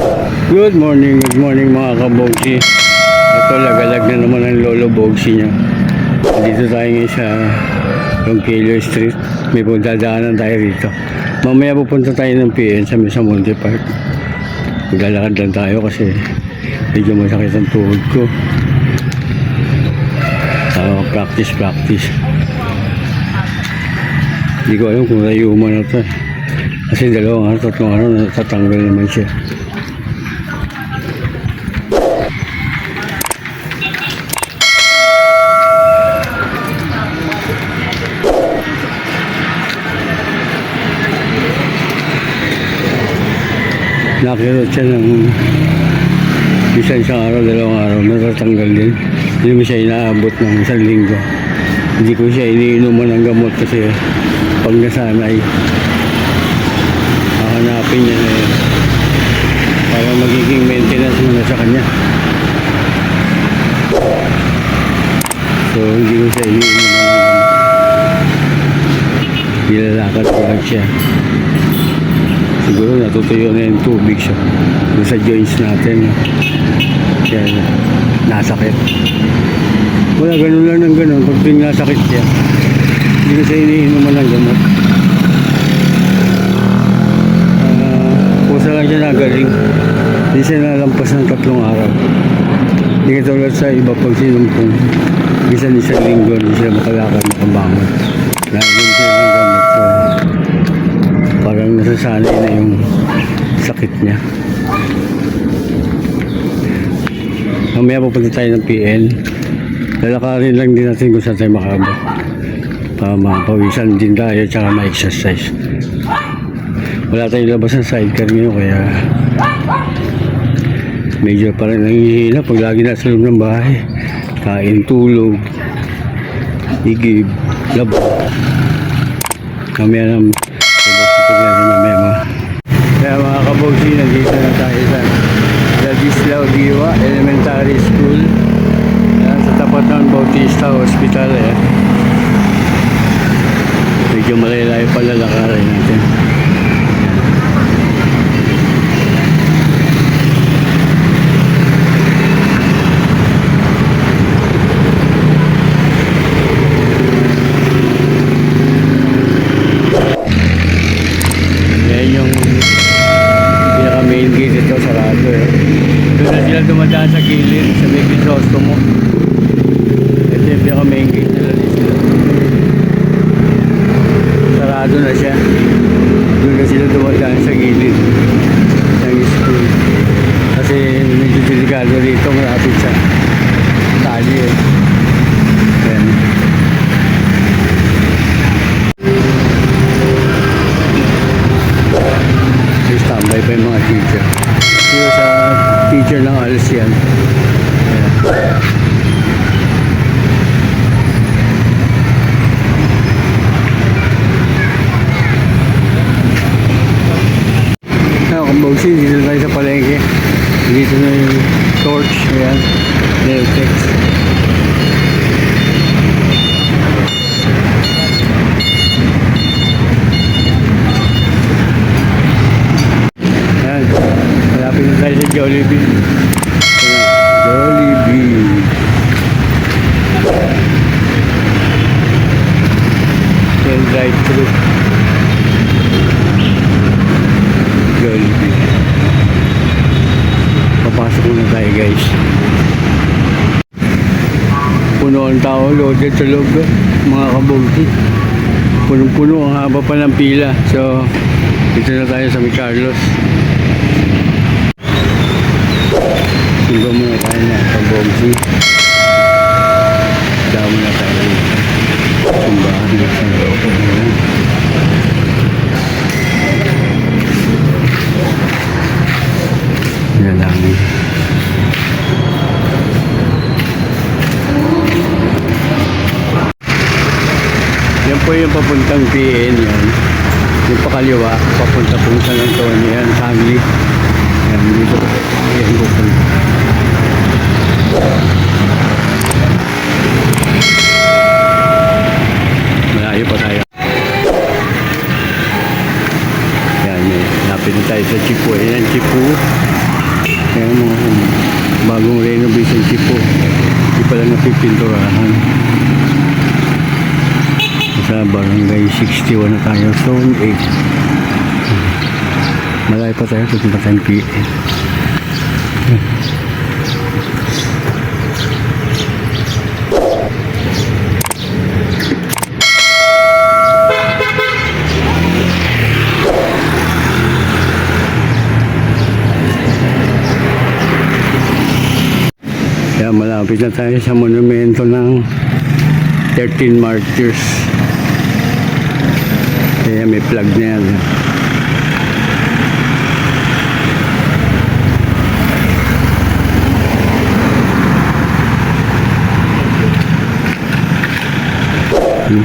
Good morning, good morning mga kabogsi. Ito, lagalag na naman ang lolo bogsi niya. Dito tayo ngayon sa Ronquillo Street. May dadaanan tayo rito. Mamaya pupunta tayo ng PN sa Mesa Monte Park. Maglalakad lang tayo kasi medyo masakit ang tuhod ko. Uh, practice, practice. Hindi ko alam kung rayuma na to. eh. Kasi dalawang araw, tatlong araw, natatanggal naman siya. Nakirot siya ng isang isang araw, dalawang araw, natatanggal din. Hindi mo siya inaabot ng isang linggo. Hindi ko siya iniinuman ng gamot kasi pag nasanay, hahanapin niya na yun. Para magiging maintenance mo na sa kanya. So, hindi ko siya iniinuman ng gamot. Nilalakad ko lang siya. Siguro natutuyo na yung tubig siya. Doon sa joints natin. Kaya nasakit. Wala, ganun lang ng ganun. Pag tuwing nasakit siya, hindi ko siya iniinuman ng gamot. Ah, pusa lang siya nagaling. Hindi siya nalampas ng tatlong araw. Hindi katulad sa iba pag sinumpong. Isa ni isang linggo, hindi sila makalakad, makabangon. Nagawin siya ng gamot. So, parang nasasanay na yung sakit niya. Mamaya pupunta tayo ng PN. Lalakarin lang din natin kung saan tayo makaba. Para makapawisan din tayo tsaka ma-exercise. Wala tayong labas ng sidecar ngayon kaya medyo parang nangihina pag lagi nasa loob ng bahay. Kain, tulog, igib, labo. Mamaya ng Kabogsi natin mamaya mo. Kaya mga kabogsi, nandito na tayo sa Ladislao Diwa Elementary School. Yan, sa tapat ng Bautista Hospital. Eh. Medyo malayo pala lakarin natin. Yan yung pinaka main gate ito, sarado eh. Doon na sila dumadaan sa gilid, sa may Crisostomo. Ito yung pinaka main gate nila din sila. Sarado na siya. Doon na sila dumadaan sa gilid ng school. Kasi medyo delikado rito, malapit sa tali eh. Yan. May standby pa yung mga teacher. Dito sa teacher ng ALS yan. Ayan. Ano, kumbogsi, dito tayo sa palengke. Dito na yung torch. Ayan. Neotex. Ayan. Malapit Jollibee. Jollibee. Yan drive-thru. Jollibee. Papasok muna tayo guys. Puno ang tao, loaded sa loob. eh, Mga kabugti. Punong-puno, ang haba pa ng pila. So, dito na tayo sa May Carlos. Simba muna tayo na kabugti. Damo na tayo dito. Simbahan na sa loob. Yan lang. Yan po yung papuntang PN yan. Yung pakaliwa, papunta po sa Lantonia yan, family. Yan, dito. Yan po po. Malayo pa tayo. Yan, may napili tayo sa Chipu. Yan, Chipu. Kaya mga bagong renovation chip po. Hindi pala napipinturahan. Sa barangay 61 na tayo. Zone 8. Malayo pa tayo. Pupunta tayong PA. Malapit na tayo sa monumento ng 13 martyrs. Kaya may flag na yan. Yan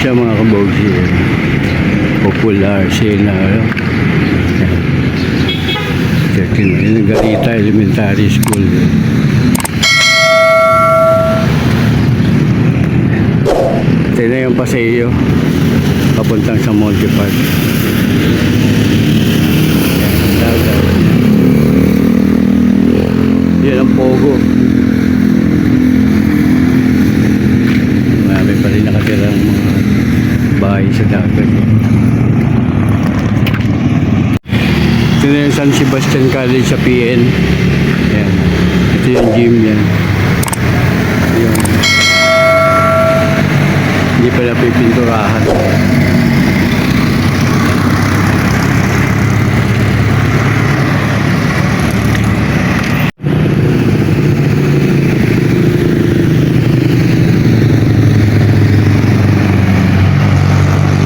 siya mga kabogsi. Popular sila. Ano? Yan. 13 Yan, Garita Elementary School. Ito na yung paseo. Papuntang sa Monte Park. Yan, dagat. Yan ang Pogo. Marami pa rin nakatirang mga bahay sa dagat. Ito na yung San Sebastian College sa PN. Yan. Ito yung gym yan. Yung hindi pala pipinturahan.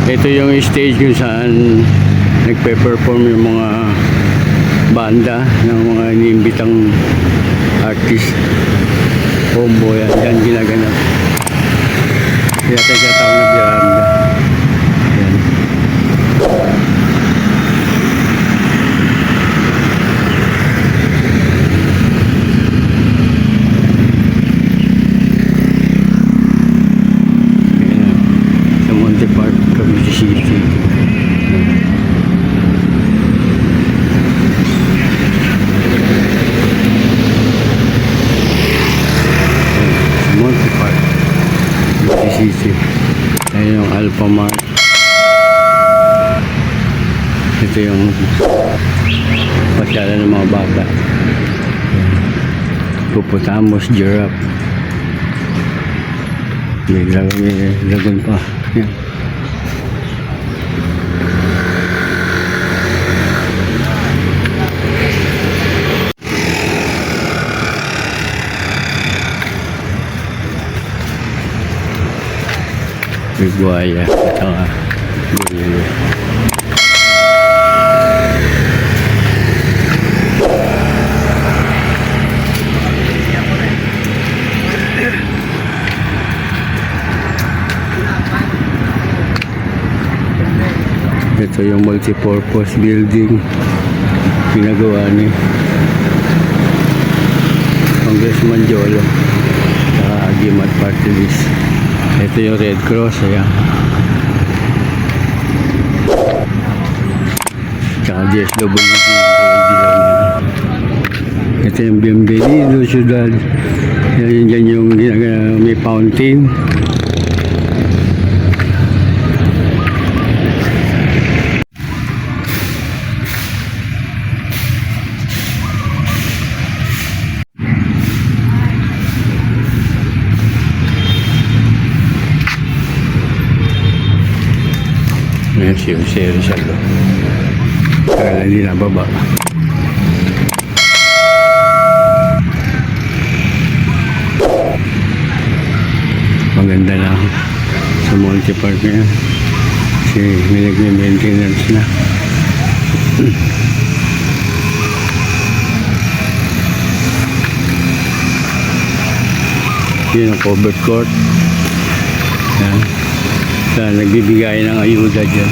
Ito yung stage kung saan nagpe-perform yung mga banda ng mga iniimbitang artist. Combo yan, ginaganap. Kaya tayo tawag na biranda. Yan. Ayan. Sa Monte Park, Cavite City. Sa Monte Park, Cavite City. Ayan yung Alpha Mart. Ito yung pasyalan ng mga bata. Puputamos. May dragon, may dragon pa. Yan. May buhaya at saka gorilla. Ito yung multipurpose building pinagawa ni Congressman Jolo sa Agimat Party List. Ito yung Red Cross, ayan. Tsaka DSWD. Ito yung Bienvenido Ciudad. Yan, yan yung ginagawa, may fountain. Ayan siya, siya, siya. Kaya hindi nababa. Maganda na sa Monte Park na yan. Kasi may nagme-maintenance na. Yun ang covered court. Yan. Sa nagbibigay ng ayuda dyan.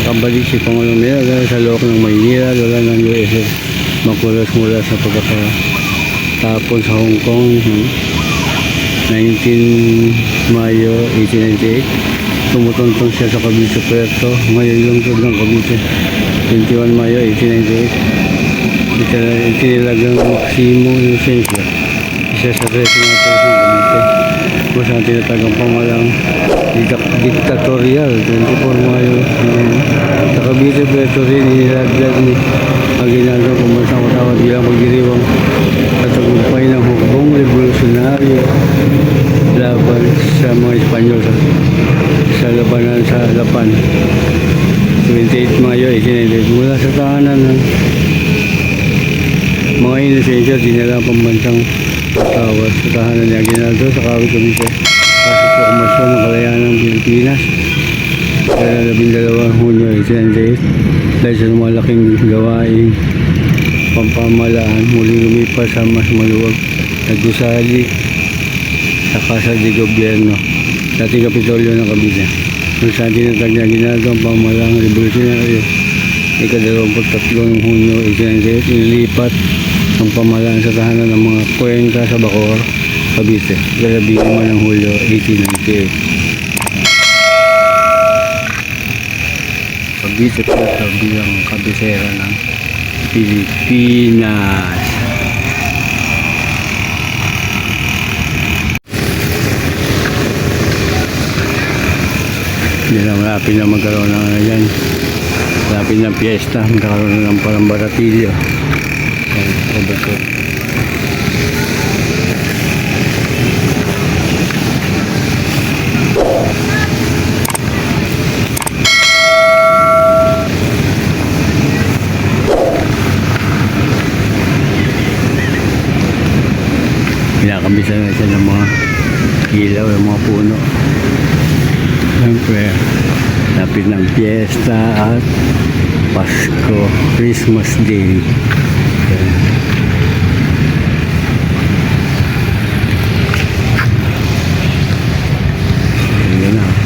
Nakabalik si Pangulong Mayor sa loob ng Maynila, wala ng USS makulas-mulas na pagkakatapon sa Hong Kong. hmm. 19 Mayo 1898, tumutuntong siya sa Cavite Puerto, ngayon lungsod ng Cavite. 21 Mayo 1898, Itin- itinilagang Maximo Inocencio, isa sa tres ng Cavite. Kung saan tinatagang pamalang dik- diktatorial, 24 Mayo, sa Cavite Puerto rin inilaglag ni Aguinaldo kumansang matawag bilang magdiriwang katagumpay ng hukbong revolusyonaryo laban sa mga Espanyol sa, sa labanan sa Lapan. 28 Mayo 1898 mula sa tahanan ng mga inosensya dinala ang pambansang tawad sa tahanan ni Aguinaldo sa Kawit para sa proklamasyon ng kalayaan ng Pilipinas. Labing dalawang Hunyo 1898 dahil sa lumalaking gawain pampamalaan muling lumipas sa mas maluwag na gusali sa Casa de Gobierno dating Kapitolyo ng Cavite kung saan tinatag niya ginagawa ang pamamalang revolusyonaryo ikadalawamput tatlong Hunyo 1898 inilipat ang pamalaan sa tahanan ng mga Cuenca sa Bacoor, Cavite. Kalabing naman ng Hulyo 1898 Cavite Puerto bilang kabisera ng Pilipinas. Hindi na malapit na magkaroon ng ano yan. Malapit ng piyesta, magkakaroon na ng parang baratilyo. Yan, over ko. Kinakabisan na siya ng mga ilaw, ng mga puno. Siyempre, lapit ng piyesta at Pasko, Christmas Day. Yan. Yan na.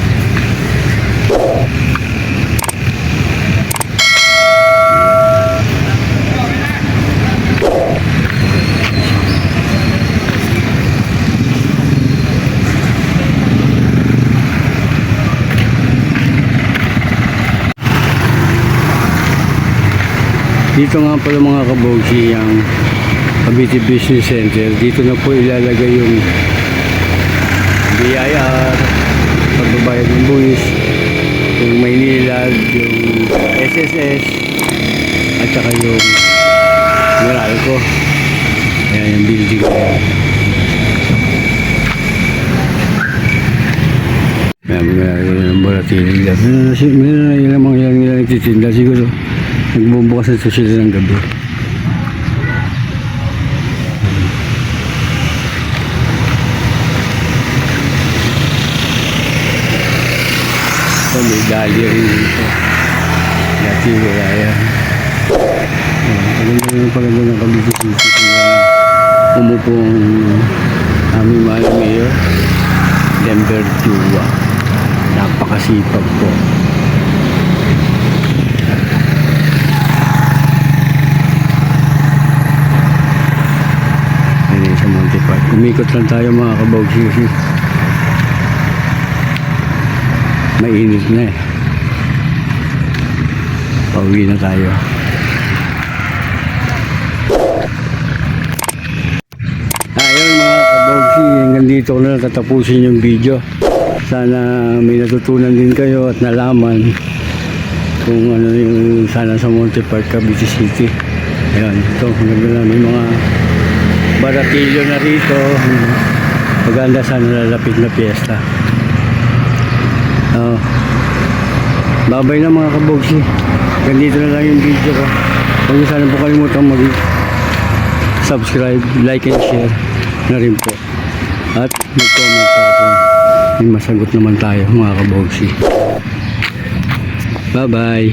Dito nga pala mga kabogsi ang Cavite Business Center. Dito na po ilalagay yung BIR, pagbabayad ng buwis, yung Maynila, yung SSS, at saka yung Meralco. Ayan yung building na yan. Meron na si- meron na ilang mga ilang nagtitinda siguro. Nagbubukas na sila ng gabi. So, may dali rin dito. Dati wala yan. Ayan, Paganda rin paganda ng Cavite City. Kaya umupo ang aming mahal mayor. Denver Dua. Napakasipag po. Ayun sa Monte Park. Umikot lang tayo mga kabogsi kasi mainit na eh. Pauwi na tayo. Ayun mga kabogsi, hanggang dito ko na lang yung video. Sana may natutunan din kayo at nalaman kung ano yung sana sa Monte Park, Cavite City. Ayan, ito, maganda na may mga baratilyo na rito. Maganda sana lalapit na piyesta. Oh. Babay na mga kabogsi. Ganito na lang yung video ko. Huwag niyo sana po kalimutan mag subscribe, like and share na rin po. At mag-comment sa akin. may masagot naman tayo mga kabogsi. Bye-bye.